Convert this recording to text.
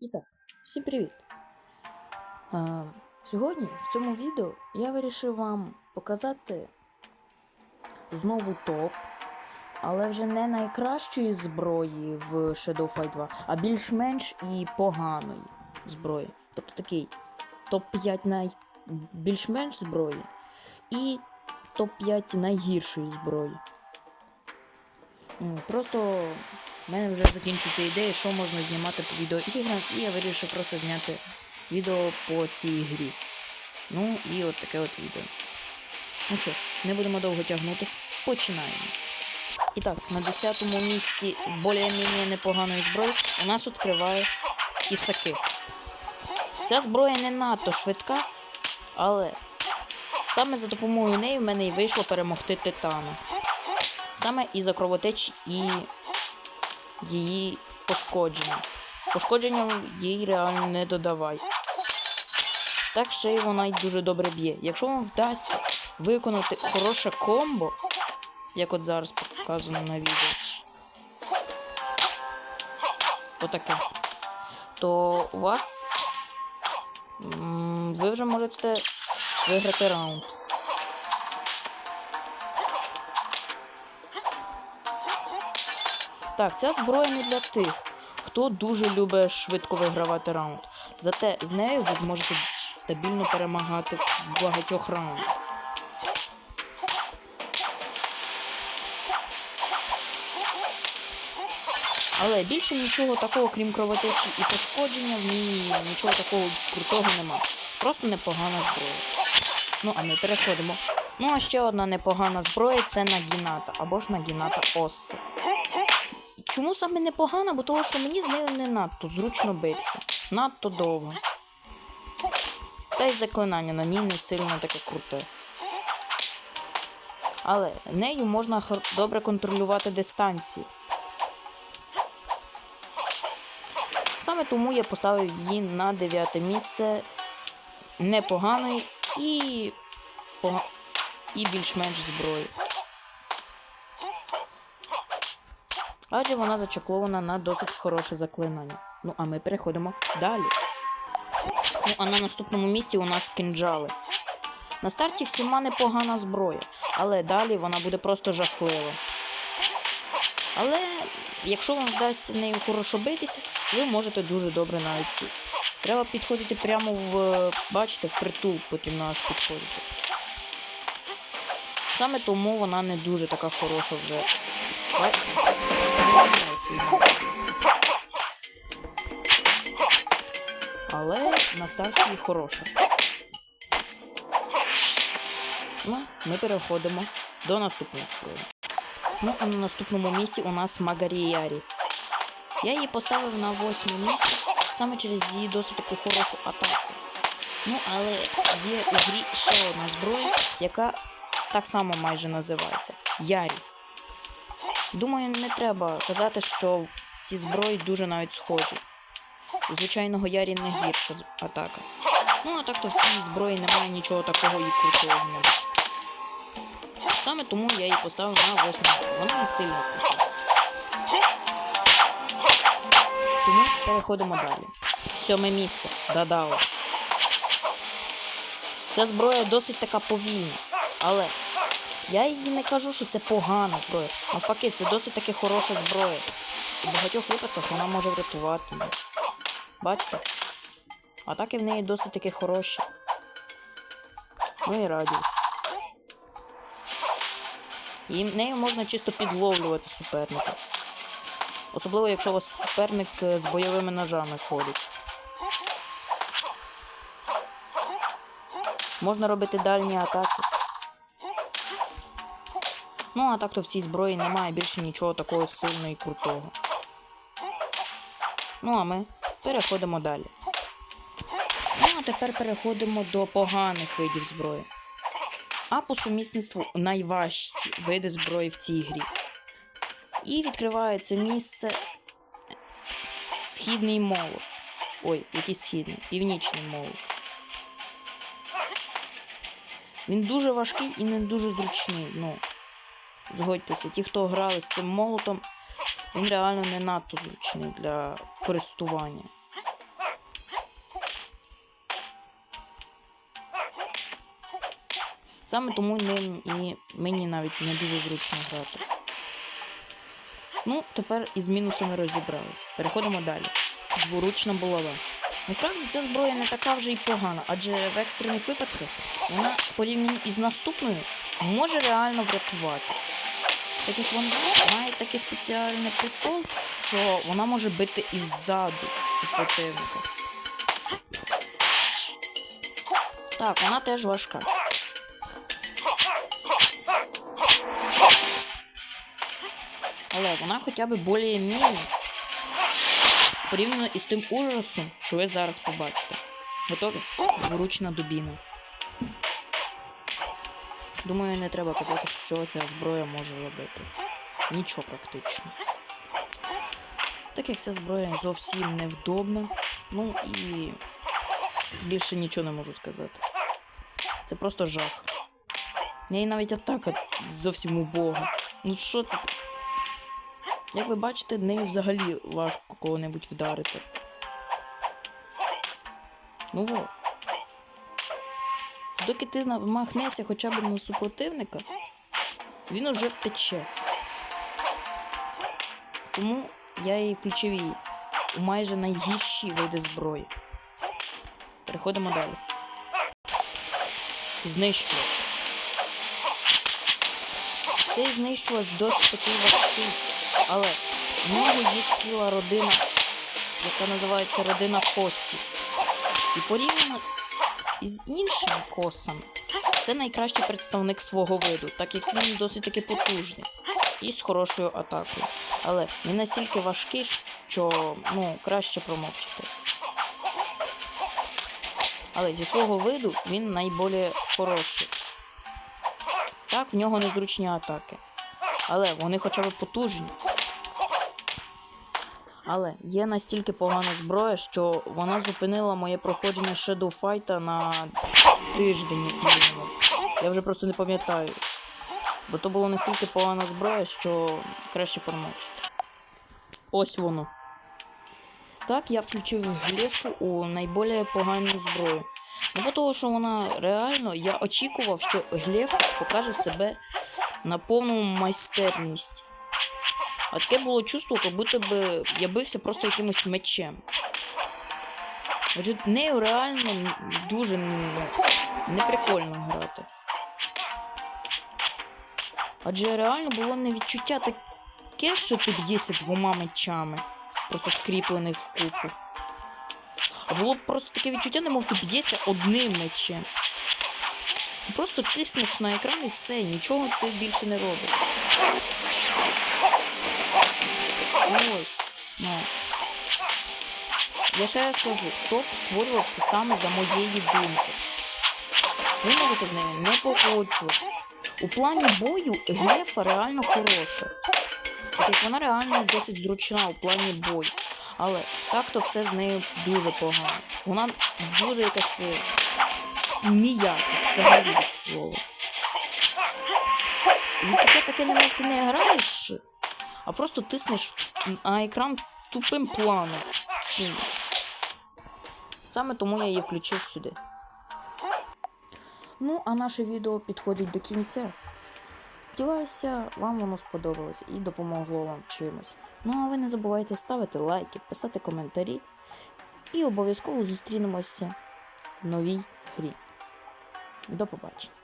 І так, всім привіт! А, сьогодні в цьому відео я вирішив вам показати знову топ, але вже не найкращої зброї в Shadow Fight 2, а більш-менш і поганої зброї. Тобто такий топ-5 най... більш-менш зброї і топ-5 найгіршої зброї. Просто в мене вже закінчується ідея, що можна знімати по відеоіграм, і я вирішив просто зняти відео по цій грі. Ну і от таке от відео. Ну що ж, не будемо довго тягнути. Починаємо. І так, на 10-му місці більш-менш непоганої зброї у нас відкриває кісаки. Ця зброя не надто швидка, але саме за допомогою неї в мене і вийшло перемогти титана. Саме із-за кровотеч і її пошкодження. Пошкодження їй реально не додавай. Так ще й вона й дуже добре б'є. Якщо вам вдасться виконати хороше комбо, як от зараз показано на відео, отаке, то у вас ви вже можете виграти раунд. Так, ця зброя не для тих, хто дуже любить швидко вигравати раунд. Зате з нею ви зможете стабільно перемагати в багатьох раундах. Але більше нічого такого, крім кровотечі і пошкодження, в ній нічого такого крутого нема. Просто непогана зброя. Ну, а ми переходимо. Ну, а ще одна непогана зброя це Нагіната, або ж Нагіната Осси. Чому саме непогана? Бо того, що мені з нею не надто зручно битися. Надто довго. Та й заклинання на ній не сильно таке круте. Але нею можна добре контролювати дистанцію. Саме тому я поставив її на дев'яте місце непоганої і, і більш-менш зброї. Адже вона зачеклована на досить хороше заклинання. Ну, а ми переходимо далі. Ну, а на наступному місці у нас кінджали. На старті всіма непогана зброя, але далі вона буде просто жахлива. Але якщо вам вдасться нею хорошо битися, ви можете дуже добре навіть. Треба підходити прямо в, бачите, в притул, потім аж підходити. Саме тому вона не дуже така хороша вже. Бачите? Але на старті хороша. Ну, ми переходимо до наступної зброї. Ну, а на наступному місці у нас Магаріярі. Я її поставив на восьме місце саме через її досить таку хорошу атаку. Ну, але є у грі ще одна зброя, яка так само майже називається Ярі. Думаю, не треба казати, що ці зброї дуже навіть схожі. Звичайного Ярі не гірша атака. Ну, а так то в цій зброї немає нічого такого і крутого. немає. Саме тому я її поставив на восьме місце. Вона не сильно крута. Тому переходимо далі. Сьоме місце. Дадао. Ця зброя досить така повільна, але я її не кажу, що це погана зброя. Навпаки, це досить таки хороша зброя. У багатьох випадках вона може врятувати. Бачите? Атаки в неї досить таки хороші. Ну і радіус. І нею можна чисто підловлювати суперника. Особливо, якщо у вас суперник е, з бойовими ножами ходить. Можна робити дальні атаки. Ну, а так то в цій зброї немає більше нічого такого сильного і крутого. Ну, а ми переходимо далі. Ну, а тепер переходимо до поганих видів зброї. А по сумісництву найважчі види зброї в цій грі. І відкривається місце східний молот. Ой, який східний, північний молот. Він дуже важкий і не дуже зручний. Ну, Згодьтеся, ті, хто грали з цим молотом, він реально не надто зручний для користування. Саме тому ним і мені навіть не дуже зручно грати. Ну, тепер із мінусами розібрались. Переходимо далі. Дворучна булава. Насправді ця зброя не така вже й погана, адже в екстрених випадках вона порівняно із наступною може реально врятувати. Так як вона має такий спеціальний прикол, що вона може бити іззаду супротивника. Так, вона теж важка. Але вона хоча б більш-міль порівняно із тим ужасом, що ви зараз побачите. Готові? Дворучна дубіна. Думаю, не треба казати, що ця зброя може робити. Нічого практично. Так як ця зброя зовсім невдобна, ну і більше нічого не можу сказати. Це просто жах. В неї навіть атака зовсім убога. Ну що це? Як ви бачите, нею взагалі важко кого-небудь вдарити. Ну во. Доки ти намахнешся хоча б на супротивника, він уже втече. Тому я її у майже найгірші види зброї. Переходимо далі. Знищувач. Цей знищувач досить такий важкий, але в нього є ціла родина, яка називається родина Косі. І порівняно із іншими косами, це найкращий представник свого виду, так як він досить таки потужний і з хорошою атакою. Але він настільки важкий, що ну, краще промовчити. Але зі свого виду він найбільш хороший. Так, в нього незручні атаки. Але вони хоча б потужні. Але є настільки погана зброя, що вона зупинила моє проходження Shadow Fight на тиждень, як. Я вже просто не пам'ятаю. Бо то була настільки погана зброя, що краще промовчити. Ось воно. Так, я включив глефу у найбільш погану зброю. Ну, того, що вона реально, я очікував, що глеф покаже себе на повну майстерність. А таке було чувство, як будто би я бився просто якимось мечем. Адже нею реально дуже ну, неприкольно грати. Адже реально було не відчуття таке, що ти б'єшся двома мечами, просто скріплених в купу. А було просто таке відчуття, немов ти б'єшся одним мечем. Ти просто тиснеш на екран і все, нічого ти більше не робиш. Ось. Ну. Я ще раз кажу, топ створювався саме за моєї думки. Ви можете з нею не погоджуватися. У плані бою Глефа реально хороша. Так вона реально досить зручна у плані бою. Але так-то все з нею дуже погано. Вона дуже якась е, ніяка взагалі від слова. І відчуття таке немов ти не граєш, а просто тиснеш на екран тупим планом. Саме тому я її включив сюди. Ну, а наше відео підходить до кінця. Сподіваюся, вам воно сподобалось і допомогло вам чимось. Ну а ви не забувайте ставити лайки, писати коментарі. І обов'язково зустрінемося в новій грі. До побачення.